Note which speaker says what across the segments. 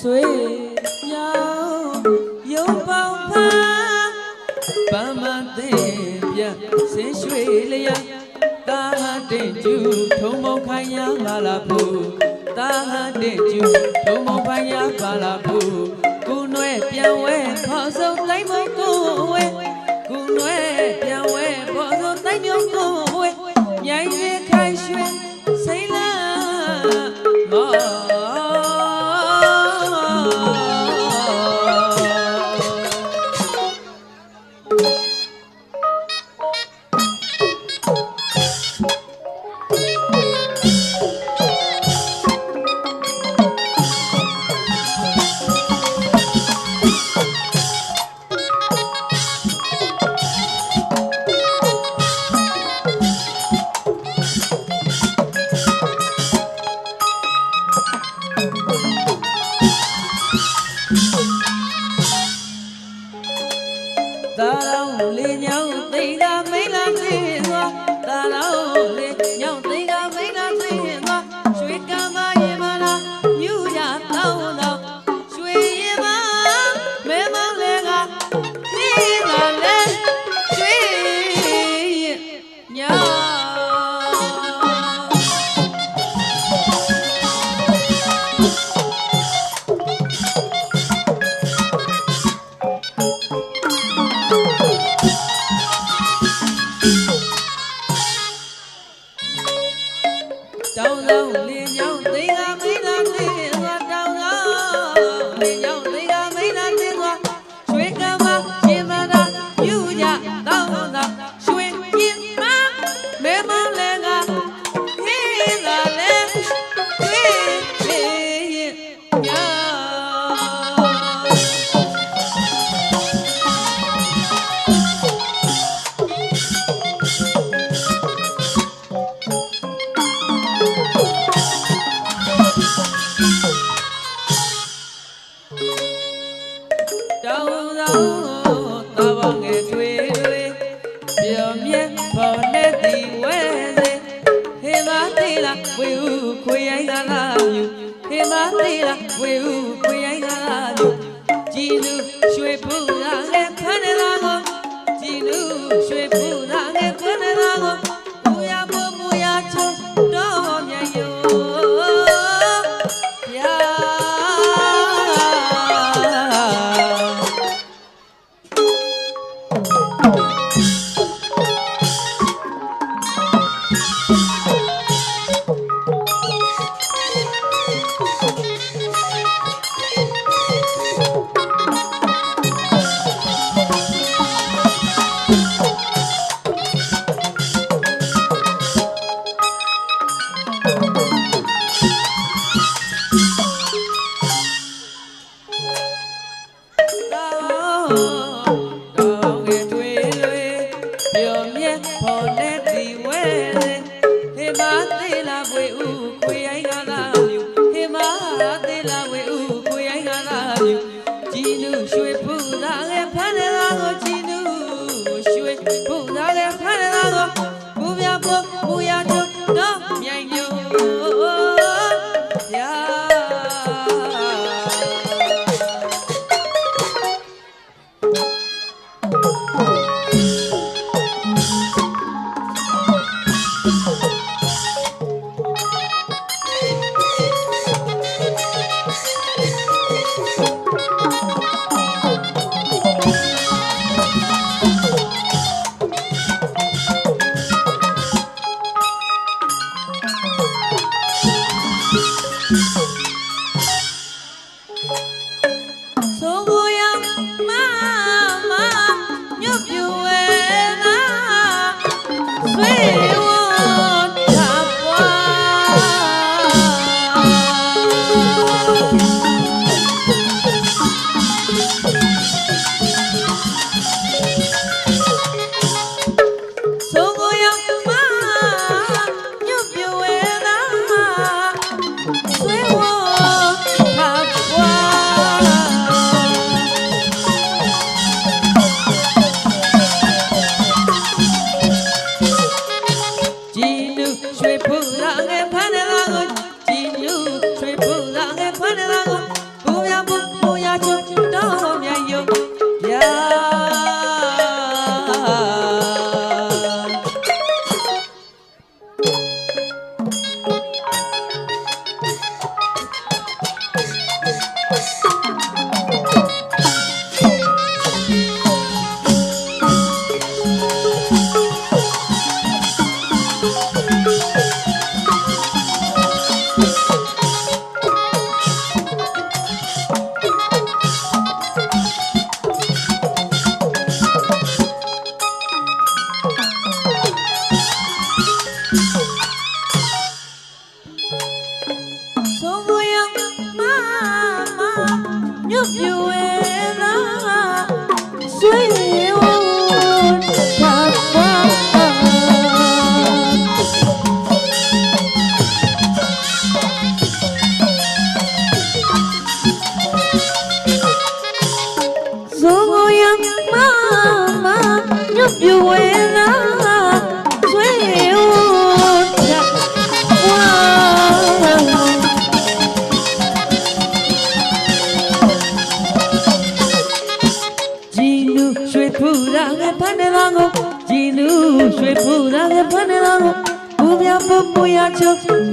Speaker 1: ဆွေရောင်ရုပ်ပေါင်းဖာဗမတဲ့ပြဆင်းရွှေလျာတာတဲ့ကျူထုံမခိုင်ရပါလားဖို့တာတဲ့ကျူထုံမခိုင်ရပါလားဖို့ကိုနွဲပြန်ဝဲခေါ်ဆုံးတိုင်းမကိုဝဲကိုနွဲပြန်ဝဲခေါ်ဆုံးတိုင်းမျိုးကို တောင်းဆောင်လင်းညောင်းသိကမိန်းသာသိသွား ရိုင်းကလာမြူဟေမသေးလားဝေဟုခွေရိုင်းကလာမြူကြည်လူ ဖို့နဲ့ဒီဝဲ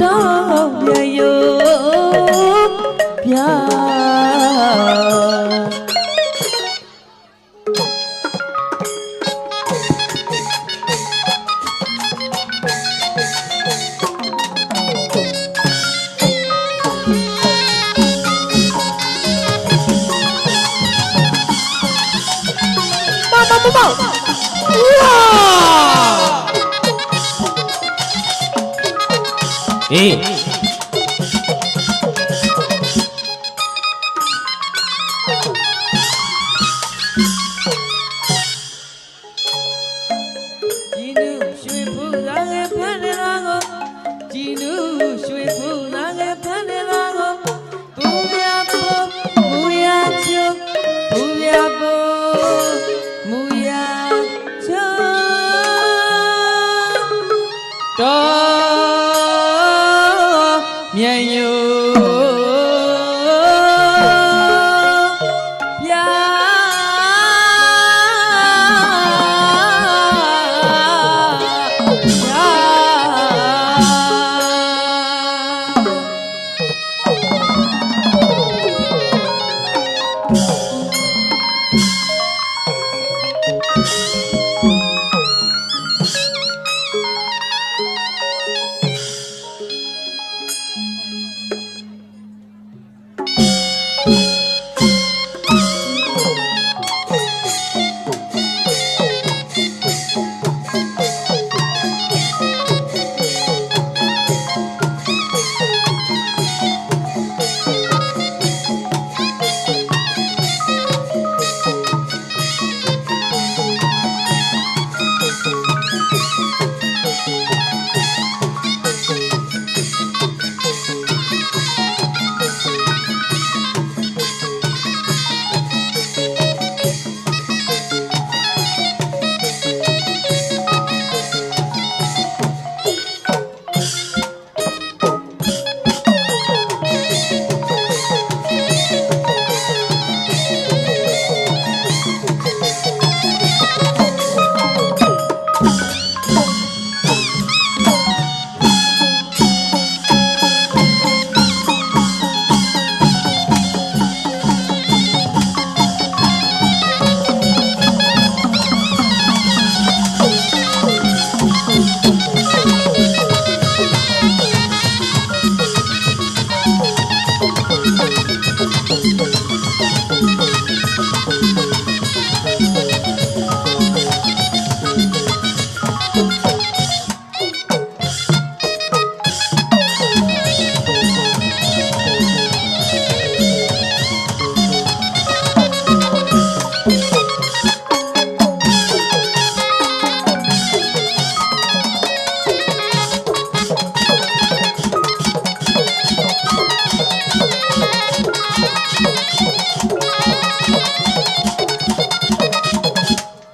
Speaker 1: တော့ပြရောပြမောင်မောင်မောင်ဝါ အေးဒီနူ you